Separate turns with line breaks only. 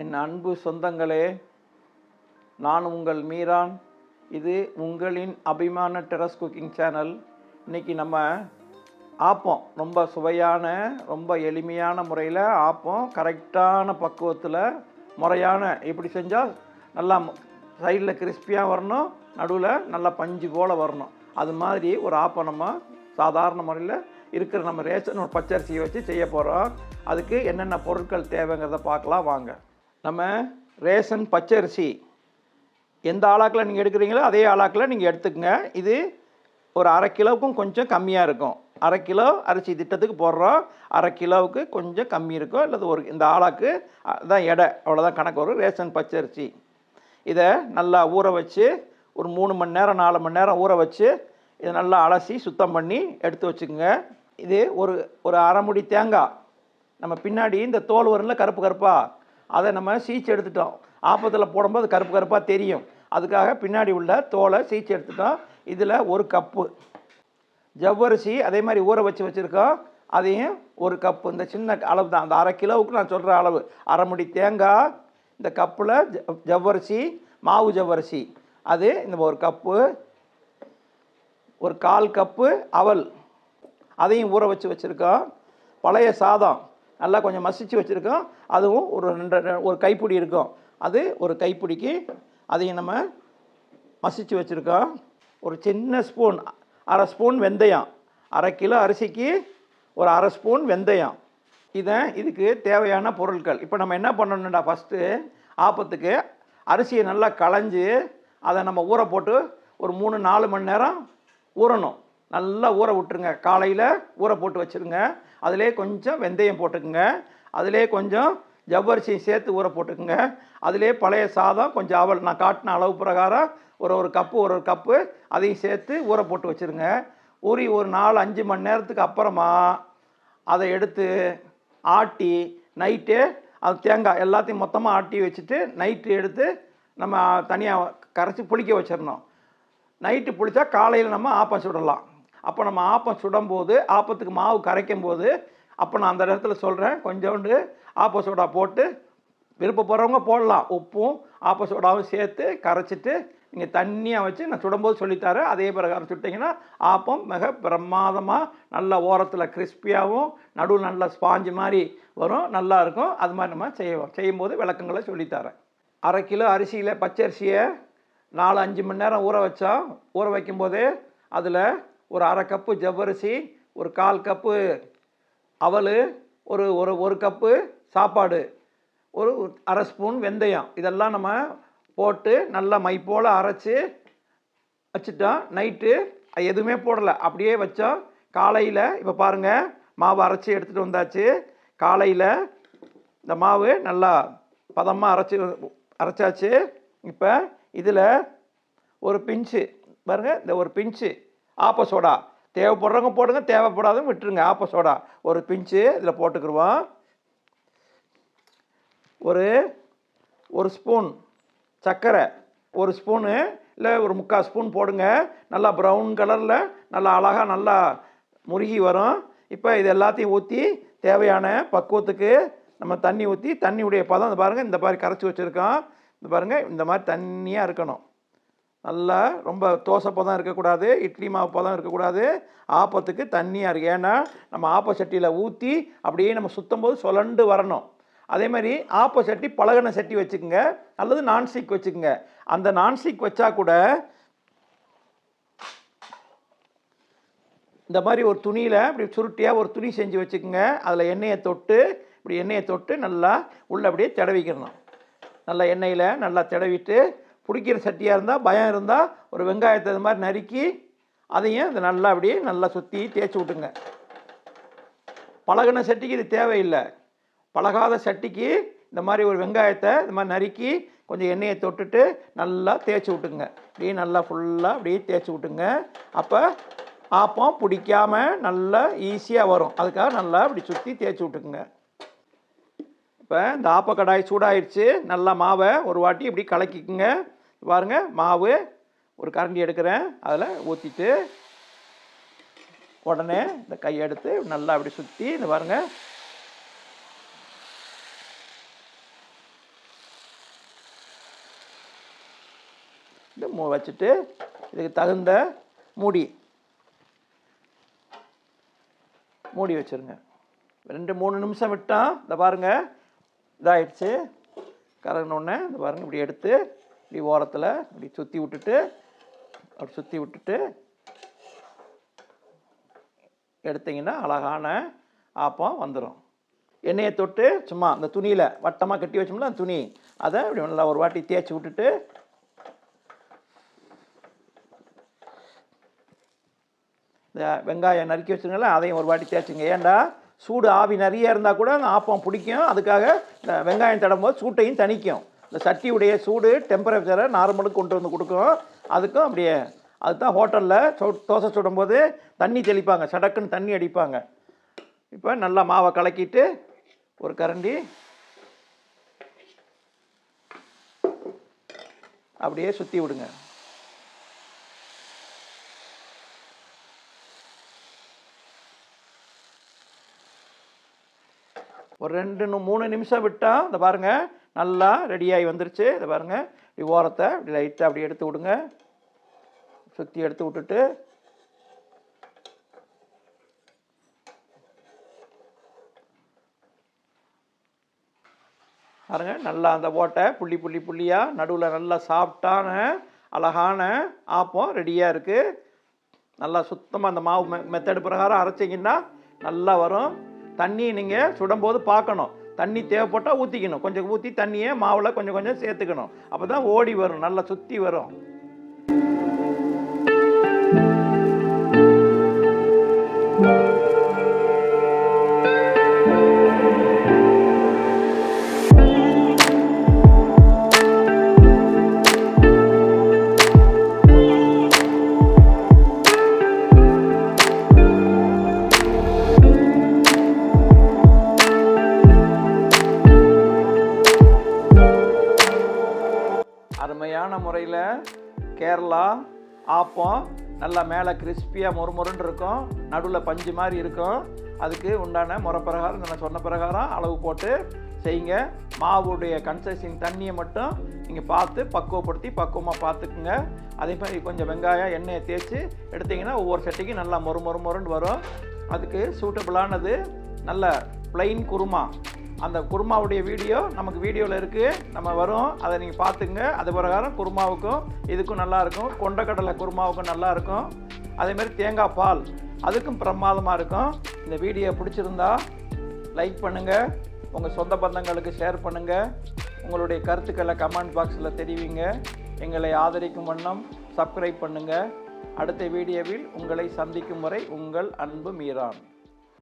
என் அன்பு சொந்தங்களே நான் உங்கள் மீரான். இது உங்களின் அபிமான டெரஸ் குக்கிங் சேனல். இன்றைக்கி நம்ம ஆப்பம். ரொம்ப சுவையான ரொம்ப எளிமையான முறையில் ஆப்பம். கரெக்டான பக்குவத்தில் முறையான இப்படி செஞ்சால் நல்லா சைடில் கிறிஸ்பியாக வரணும் நடுவில் நல்லா பஞ்சு போல் வரணும். அது மாதிரி ஒரு ஆப்பம் நம்ம சாதாரண முறையில் இருக்கிற நம்ம ரேஷன் ஒரு பச்சரிசியை வச்சு செய்ய போகிறோம் அதுக்கு என்னென்ன பொருட்கள் தேவைங்கிறத பார்க்கலாம். வாங்க. நம்ம ரேஷன் பச்சரிசி எந்த ஆளாக்கில் நீங்கள் எடுக்கிறீங்களோ அதே ஆளாக்கில் நீங்கள் எடுத்துக்கங்க. இது ஒரு அரை கிலோவுக்கும் கொஞ்சம் கம்மியாக இருக்கும். அரை கிலோ அரிசி திட்டத்துக்கு போடுறோம். அரை கிலோவுக்கு கொஞ்சம் கம்மி இருக்கும். அல்லது ஒரு இந்த ஆளாக்கு தான் எடை அவ்வளோதான் கணக்கு வரும். ரேஷன் பச்சரிசி. இதை நல்லா ஊற வச்சு ஒரு மூணு மணி நேரம் நாலு மணி நேரம் ஊற வச்சு இதை நல்லா அலசி சுத்தம் பண்ணி எடுத்து வச்சுக்கோங்க. இது ஒரு ஒரு அரைமுடி தேங்காய். நம்ம பின்னாடி இந்த தோல் வரும்ல கருப்பு கருப்பாக அதை நம்ம சீச்சு எடுத்துட்டோம். ஆப்பத்தில் போடும்போது கருப்பு கருப்பாக தெரியும். அதுக்காக பின்னாடி உள்ள தோலை சீச்சு எடுத்துட்டோம். இதில் ஒரு கப்பு. ஜவ்வரிசி அதே மாதிரி ஊற வச்சு வச்சுருக்கோம். அதையும் ஒரு கப்பு. இந்த சின்ன அளவு தான். அந்த அரை கிலோவுக்கு நான் சொல்கிற அளவு. அரை முடி தேங்காய் இந்த கப்பில் ஜவ்வரிசி மாவு ஜவ்வரிசி. அது இந்த ஒரு கப்பு ஒரு கால் கப்பு அவல். அதையும் ஊற வச்சு வச்சுருக்கோம். பழைய சாதம். நல்லா கொஞ்சம் மசிச்சு வச்சுருக்கோம். அதுவும் ஒரு ரெண்டு ஒரு கைப்பிடி இருக்கும். அது ஒரு கைப்பிடிக்கு அதையும் நம்ம மசிச்சு வச்சுருக்கோம். ஒரு சின்ன ஸ்பூன் அரை ஸ்பூன் வெந்தயம். அரை கிலோ அரிசிக்கு ஒரு அரை ஸ்பூன் வெந்தயம். இதை இதுக்கு தேவையான பொருட்கள். இப்போ நம்ம என்ன பண்ணணும்டா ஃபஸ்ட்டு ஆப்பத்துக்கு அரிசியை நல்லா களைஞ்சு அதை நம்ம ஊற போட்டு ஒரு மூணு நாலு மணி நேரம் ஊறணும். நல்லா ஊற விட்டுருங்க. காலையில் ஊற போட்டு வச்சுருங்க. அதிலே கொஞ்சம் வெந்தயம் போட்டுக்குங்க. அதிலே கொஞ்சம் ஜவ்வரிசியும் சேர்த்து ஊற போட்டுக்குங்க. அதிலே பழைய சாதம் கொஞ்சம் அவல் நான் காட்டின அளவு பிரகாரம் ஒரு ஒரு கப்பு ஒரு ஒரு கப்பு அதையும் சேர்த்து ஊற போட்டு வச்சுருங்க. ஊறி ஒரு நாலு அஞ்சு மணி நேரத்துக்கு அப்புறமா அதை எடுத்து ஆட்டி நைட்டு அது தேங்காய் எல்லாத்தையும் மொத்தமாக ஆட்டி வச்சுட்டு நைட்டு எடுத்து நம்ம தனியாக கரைச்சி புளிக்க வச்சிடணும். நைட்டு புளிச்சா காலையில் நம்ம ஆப்பம் சுடலாம். அப்போ நம்ம ஆப்பம் சுடும்போது ஆப்பத்துக்கு மாவு கரைக்கும் போது அப்போ நான் அந்த இடத்துல சொல்கிறேன் கொஞ்சோண்டு ஆப்ப சோடா போட்டு விருப்பப்படுறவங்க போடலாம். உப்பும் ஆப்ப சோடாவும் சேர்த்து கரைச்சிட்டு நீங்கள் தண்ணியாக வச்சு நான் சுடும்போது சொல்லித்தரேன். அதே பிரகாரம் சுட்டிங்கன்னா ஆப்பம் மிக பிரமாதமாக நல்ல ஓரத்தில் கிறிஸ்பியாகவும் நடுவில் நல்ல ஸ்பாஞ்சு மாதிரி வரும் நல்லா இருக்கும். அது மாதிரி நம்ம செய்வோம் செய்யும்போது விளக்கங்களை சொல்லித்தரேன். அரை கிலோ அரிசியில் பச்சரிசியை நாலு அஞ்சு மணி நேரம் ஊற வச்சா ஊற வைக்கும்போது அதில் ஒரு அரை கப்பு ஜவ்வரிசி ஒரு கால் கப்பு அவல் ஒரு ஒரு ஒரு கப்பு சாப்பாடு ஒரு அரை ஸ்பூன் வெந்தயம். இதெல்லாம் நம்ம போட்டு நல்லா மை போல் அரைச்சி வச்சுட்டோம் நைட்டு எதுவுமே போடலை. அப்படியே வச்சோம் காலையில் இப்போ பாருங்கள் மாவு அரைச்சி எடுத்துகிட்டு வந்தாச்சு. காலையில் இந்த மாவு நல்லா பதமாக அரைச்சி அரைச்சாச்சு. இப்போ இதில் ஒரு பிஞ்சு பாருங்கள் இந்த ஒரு பிஞ்சு ஆப்போசோடா தேவைப்படுறவங்க போடுங்க தேவைப்படாதவங்க விட்டுருங்க ஆப்போசோடா ஒரு பிஞ்சு இதில் போட்டுக்கிடுவோம் ஒரு ஒரு ஸ்பூன் சர்க்கரை ஒரு ஸ்பூனு இல்லை ஒரு முக்கால் ஸ்பூன் போடுங்க நல்லா ப்ரௌன் கலரில் நல்லா அழகாக நல்லா முருகி வரும் இப்போ இது எல்லாத்தையும் ஊற்றி தேவையான பக்குவத்துக்கு நம்ம தண்ணி ஊற்றி தண்ணியுடைய பதம் இந்த பாருங்கள் இந்த மாதிரி கரைச்சி வச்சுருக்கோம் இந்த பாருங்கள் இந்த மாதிரி தண்ணியாக இருக்கணும் நல்லா ரொம்ப தோசை தான் இருக்கக்கூடாது இட்லி மாவு தான் இருக்கக்கூடாது. ஆப்பத்துக்கு தண்ணியாக இருக்குது ஏன்னா நம்ம ஆப்ப சட்டியில் ஊற்றி அப்படியே நம்ம சுத்தம் போது சொலண்டு வரணும். அதே மாதிரி ஆப்ப சட்டி பழகின சட்டி வச்சுக்கோங்க. அல்லது நான்ஸ்டிக் வச்சுக்கோங்க. அந்த நான்ஸ்டிக் வச்சா கூட இந்த மாதிரி ஒரு துணியில் இப்படி சுருட்டியாக ஒரு துணி செஞ்சு வச்சுக்கோங்க. அதில் எண்ணெயை தொட்டு இப்படி எண்ணெயை தொட்டு நல்லா உள்ள அப்படியே தடவிக்கிறணும் நல்லா எண்ணெயில் நல்லா தடவிட்டு பிடிக்கிற சட்டியாக இருந்தால் பயம் இருந்தால் ஒரு வெங்காயத்தை இது மாதிரி நறுக்கி அதையும் இது நல்லா அப்படியே நல்லா சுற்றி தேய்ச்சி விட்டுங்க. பழகின சட்டிக்கு இது தேவையில்லை. பழகாத சட்டிக்கு இந்த மாதிரி ஒரு வெங்காயத்தை இந்த மாதிரி நறுக்கி கொஞ்சம் எண்ணெயை தொட்டுட்டு நல்லா தேய்ச்சி விட்டுங்க. அப்படியே நல்லா ஃபுல்லாக அப்படியே தேய்ச்சி விட்டுங்க. அப்போ ஆப்பம் பிடிக்காமல் நல்லா ஈஸியாக வரும். அதுக்காக நல்லா இப்படி சுற்றி தேய்ச்சி விட்டுக்குங்க. இப்போ இந்த ஆப்பக்கடாய் சூடாயிடுச்சு நல்லா மாவை ஒரு வாட்டி இப்படி கலக்கிக்குங்க. பாருங்கள் மாவு ஒரு கரண்டி எடுக்கிறேன். அதில் ஊற்றிட்டு உடனே இந்த கையை எடுத்து நல்லா அப்படி சுற்றி இந்த பாருங்கள் இந்த மூ வச்சுட்டு இதுக்கு தகுந்த மூடி. மூடி வச்சுருங்க. ரெண்டு மூணு நிமிஷம் விட்டால் இந்த பாருங்கள் இதாகிடுச்சு கரங்கினோடனே இந்த பாருங்கள் இப்படி எடுத்து இப்படி ஓரத்தில் இப்படி சுற்றி விட்டுட்டு அப்படி சுற்றி விட்டுட்டு எடுத்தீங்கன்னா அழகான ஆப்பம் வந்துடும் எண்ணெயை தொட்டு சும்மா அந்த துணியில் வட்டமாக கட்டி வச்சோம்ல அந்த துணி அதை இப்படி நல்லா ஒரு வாட்டி தேய்ச்சி விட்டுட்டு இந்த வெங்காயம் நறுக்கி வச்சுருங்களேன் அதையும் ஒரு வாட்டி தேய்ச்சிங்க. ஏன்டா? சூடு ஆவி நிறைய இருந்தால் கூட அந்த ஆப்பம் பிடிக்கும். அதுக்காக இந்த வெங்காயம் தடும்போது சூட்டையும் தணிக்கும். இந்த சட்டியுடைய சூடு டெம்பரேச்சரை நார்மலுக்கு கொண்டு வந்து கொடுக்கும். அதுக்கும் அப்படியே அதுதான் ஹோட்டலில் சொ தோசை சுடும்போது தண்ணி தெளிப்பாங்க. சடக்குன்னு தண்ணி அடிப்பாங்க. இப்போ நல்லா மாவை கலக்கிட்டு ஒரு கரண்டி. அப்படியே சுற்றி விடுங்க. ஒரு ரெண்டு மூணு நிமிஷம் விட்டால் இந்த பாருங்கள் நல்லா ரெடியாகி வந்துருச்சு. இதை பாருங்கள் இப்படி ஓரத்தை இப்படி லைட்டாக அப்படி எடுத்து விடுங்க. சுற்றி எடுத்து விட்டுட்டு. பாருங்க நல்லா அந்த ஓட்டை புள்ளி புள்ளி புள்ளியாக நடுவில் நல்லா சாஃப்டான அழகான ஆப்பம் ரெடியாக இருக்குது நல்லா சுத்தமாக அந்த மாவு மெ மெத்தடு பிரகாரம் அரைச்சிங்கன்னா நல்லா வரும். தண்ணி நீங்கள் சுடும்போது பார்க்கணும். தண்ணி தேவைப்பட்டால் ஊற்றிக்கணும் கொஞ்சம் ஊற்றி தண்ணியை மாவில் கொஞ்சம் கொஞ்சம் சேர்த்துக்கணும். அப்போ தான் ஓடி வரும் நல்லா சுற்றி வரும். முறையில் கேரளா ஆப்பம் நல்லா மேலே கிறிஸ்பியாக மொறுமொறுன்னு இருக்கும். நடுவில் பஞ்சு மாதிரி இருக்கும். அதுக்கு உண்டான முறை பிரகாரம் நான் சொன்ன பிரகாரம் அளவு போட்டு செய்யுங்க. மாவுடைய கன்சைசிங் தண்ணியை மட்டும் நீங்கள் பார்த்து பக்குவப்படுத்தி பக்குவமாக பார்த்துக்குங்க. அதே மாதிரி கொஞ்சம் வெங்காயம் எண்ணெயை தேய்ச்சி எடுத்திங்கன்னா ஒவ்வொரு சட்டிக்கும் நல்லா மொறு மொறு மொறுன்னு வரும். அதுக்கு சூட்டபிளானது நல்ல ப்ளைன் குருமா. அந்த குருமாவுடைய வீடியோ நமக்கு வீடியோவில் இருக்குது நம்ம வரும் அதை நீங்கள் பார்த்துங்க அது பிரகாரம் குருமாவுக்கும் இதுக்கும் நல்லாயிருக்கும் கொண்டக்கடலை குருமாவுக்கும் நல்லாயிருக்கும் அதேமாதிரி தேங்காய் பால் அதுக்கும் பிரமாதமாக இருக்கும். இந்த வீடியோ பிடிச்சிருந்தா லைக் பண்ணுங்கள் உங்கள் சொந்த பந்தங்களுக்கு ஷேர் பண்ணுங்கள் உங்களுடைய கருத்துக்களை கமெண்ட் பாக்ஸில் தெரிவிங்க. எங்களை ஆதரிக்கும் வண்ணம் சப்ஸ்கிரைப் பண்ணுங்கள் அடுத்த வீடியோவில் உங்களை சந்திக்கும் வரை உங்கள் அன்பு மீரான்.